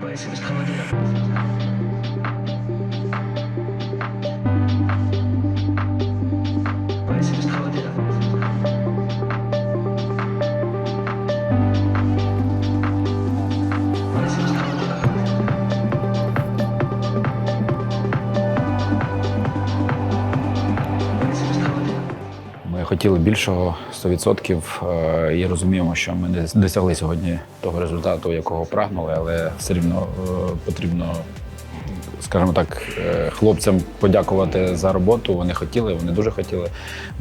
But it was coming. Хотіли більшого 100% е, і розуміємо, що ми не досягли сьогодні того результату, якого прагнули, але все рівно е, потрібно, скажімо так, е, хлопцям подякувати за роботу. Вони хотіли, вони дуже хотіли.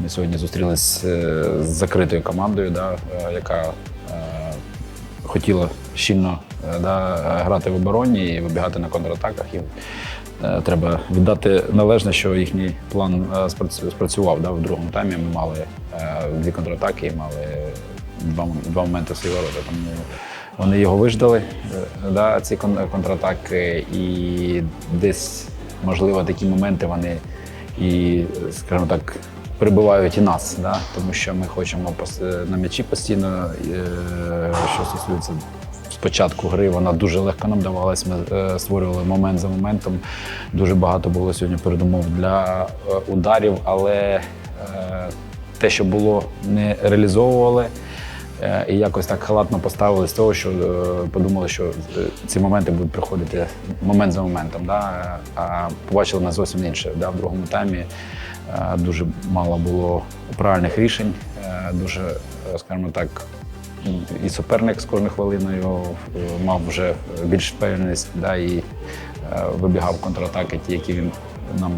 Ми сьогодні зустрілись е, з закритою командою, да, яка хотіла щільно да, грати в обороні і вибігати на контратаках. І, е, треба віддати належне, що їхній план е, спрацював. Да, в другому таймі ми мали е, дві контратаки, і мали два, два моменти в свої ворота. Тому вони його виждали, е, да, ці контратаки, і десь, можливо, такі моменти вони і, скажімо так, прибивають і нас, да? тому що ми хочемо на м'ячі постійно, е, що стосується спочатку гри, вона дуже легко нам давалась. Ми е, створювали момент за моментом. Дуже багато було сьогодні передумов для е, ударів, але е, те, що було, не реалізовували. І якось так халатно поставили з того, що подумали, що ці моменти будуть приходити момент за моментом. Да? А побачили нас зовсім інше. Да? В другому таймі дуже мало було правильних рішень, дуже, скажімо так, і суперник з кожною хвилиною е, мав вже більш впевненість да? і е, вибігав контратаки, ті, які він нам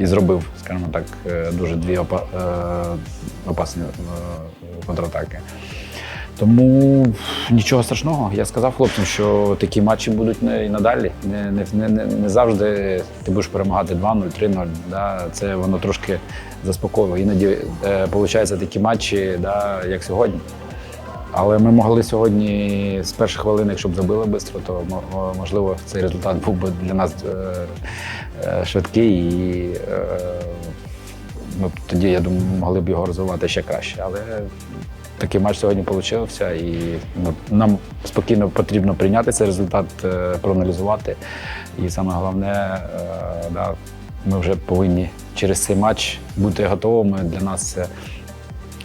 і зробив, скажімо так, е, дуже дві опа- опасні контратаки. Тому нічого страшного. Я сказав хлопцям, що такі матчі будуть і надалі. Не, не, не, не, завжди ти будеш перемагати 2-0, 3-0. Да? Це воно трошки заспокоює. Іноді е, виходить такі матчі, да, як сьогодні. Але ми могли сьогодні з перших хвилин, якщо б забили швидко, то можливо цей результат був би для нас е, е, швидкий і е, ми б тоді, я думаю, могли б його розвивати ще краще. Але такий матч сьогодні вийшов, і нам спокійно потрібно прийняти цей результат, проаналізувати. І саме головне, ми вже повинні через цей матч бути готовими. Для нас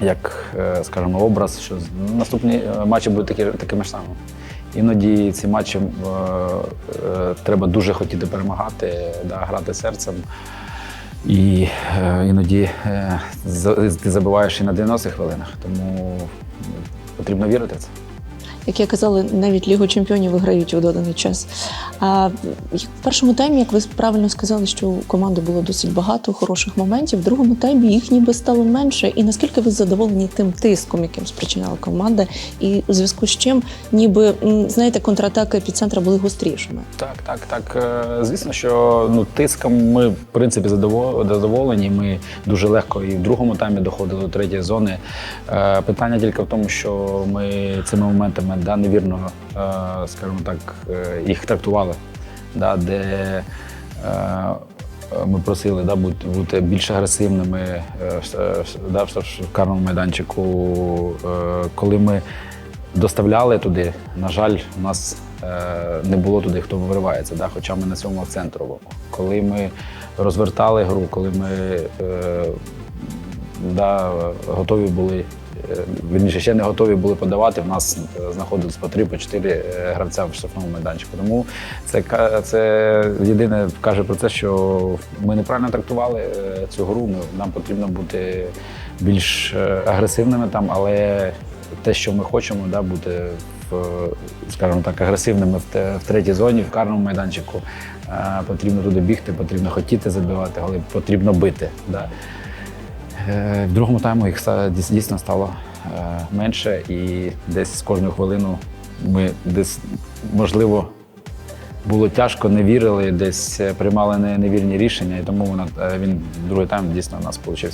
як, е, скажімо, образ, що наступні е, матчі будуть такі, такими ж самими. Іноді ці матчі е, е, треба дуже хотіти перемагати, да, грати серцем. І е, іноді е, ти забиваєш і на 90 хвилинах, тому потрібно вірити в це. Як я казала, навіть Лігу чемпіонів виграють у доданий час. А в першому таймі, як ви правильно сказали, що у команди було досить багато хороших моментів, в другому таймі їх ніби стало менше. І наскільки ви задоволені тим тиском, яким спричиняла команда, і у зв'язку з чим, ніби знаєте, контратаки епіцентра були гострішими? Так, так, так. Е, Звісно, що ну, тиском ми, в принципі, задово- задоволені. Ми дуже легко і в другому таймі доходили до третьої зони. Е, Питання тільки в тому, що ми цими моментами да, невірно, е, скажімо так, е, їх трактували, да, де е, ми просили да, бути, більш агресивними да, в карному майданчику. Коли ми доставляли туди. На жаль, у нас не було туди, хто виривається, да? хоча ми на цьому акцент робимо. Коли ми розвертали гру, коли ми да, готові були, вірніше, ще не готові були подавати, в нас е, знаходилось по три, по чотири е, гравця в штрафному майданчику. Тому це, це єдине каже про те, що ми неправильно трактували е, цю гру. Ми, нам потрібно бути більш е, агресивними там, але те, що ми хочемо, да, бути скажімо так, агресивними в, третій зоні, в карному майданчику. Е, Потрібно туди бігти, потрібно хотіти забивати, але потрібно бити. Да. Е, В другому тайму їх дійсно стало е, менше, і десь з кожну хвилину ми десь, можливо, було тяжко, не вірили, десь е, приймали невірні рішення, і тому вона, він другий тайм дійсно у нас вийшов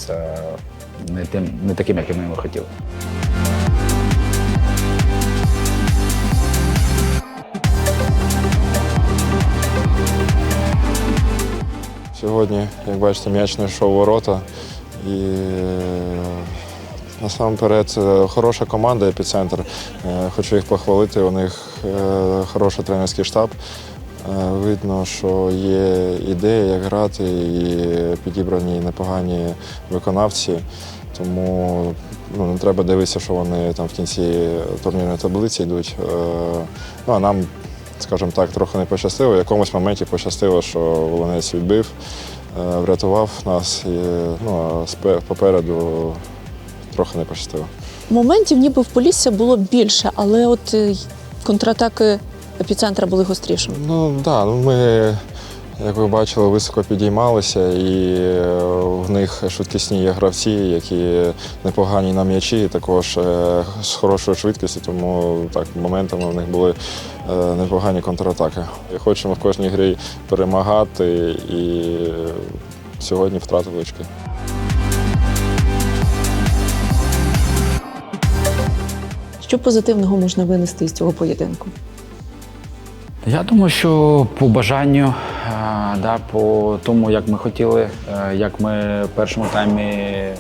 не, тим, не таким, яким ми його хотіли. Сьогодні, як бачите, м'яч не ворота. І е, Насамперед, е, хороша команда епіцентр. Е, Хочу їх похвалити. У них е, хороший тренерський штаб. Видно, що є ідея, як грати, і підібрані непогані виконавці. Тому ну, не треба дивитися, що вони там в кінці турнірної таблиці йдуть. Ну а нам, скажімо так, трохи не пощастило. В якомусь моменті пощастило, що Волонець відбив, врятував нас. І, ну, а попереду трохи не пощастило. Моментів ніби в Полісся було більше, але от е, контратаки епіцентра були гострішими. Ну так, да, ну, ми, як ви бачили, високо підіймалися, і е, в них швидкісні є гравці, які непогані на м'ячі, також е, з хорошою швидкістю, тому так, моментами в них були е, непогані контратаки. І хочемо в кожній грі перемагати і сьогодні втратили очки. Що позитивного можна винести із цього поєдинку? Я думаю, що по бажанню, да, по тому, як ми хотіли, е, як ми в першому таймі е,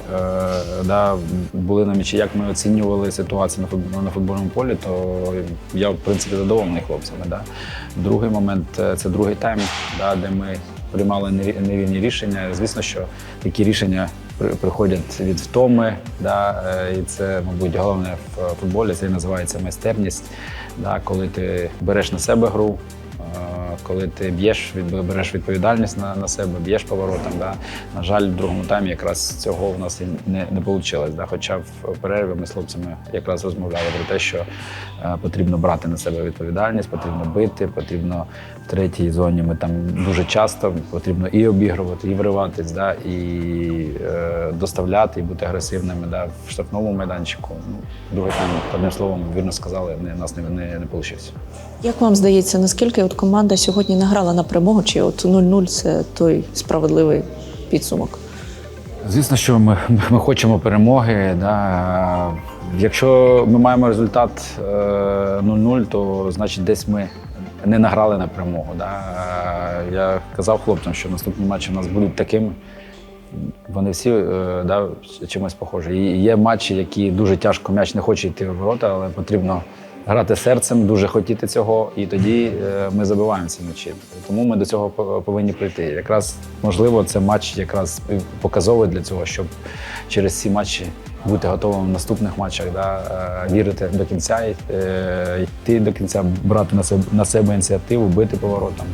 да, були на м'ячі, як ми оцінювали ситуацію на футбольному полі, то я в принципі задоволений хлопцями. Да. Другий момент е, це другий тайм, да, де ми приймали неві- невірні рішення. Звісно, що такі рішення приходять від втоми, да, і це, мабуть, головне в футболі. Це і називається майстерність. Да, коли ти береш на себе гру, коли ти б'єш, береш відповідальність на, на себе, б'єш поворотом. Да. На жаль, в другому таймі якраз цього в нас і не, не вийшло. Да. Хоча в перерві ми з хлопцями якраз розмовляли про те, що е, потрібно брати на себе відповідальність, потрібно бити, потрібно в третій зоні. Ми там дуже часто потрібно і обігрувати, і вриватись, да, і е, доставляти, і бути агресивними да, в штрафному майданчику. Ну, другий тайм, одним словом, вірно сказали, не, нас не, не, не вийшло. Як вам здається, наскільки от команда сьогодні награла на перемогу, чи от 0-0 це той справедливий підсумок? Звісно, що ми, ми хочемо перемоги. Да. Якщо ми маємо результат е, 0-0, то значить десь ми не награли на перемогу. Да. Я казав хлопцям, що наступні матчі у нас будуть такими. Вони всі е, да, чимось похожі. І є матчі, які дуже тяжко м'яч не хоче йти в ворота, але потрібно грати серцем, дуже хотіти цього, і тоді е, ми забиваємо ці м'ячі. Тому ми до цього по- повинні прийти. Якраз можливо, це матч якраз показовий для цього, щоб через ці матчі бути готовим в наступних матчах, да, е, вірити до кінця, е, йти до кінця, брати на себе на себе ініціативу, бити поворотом.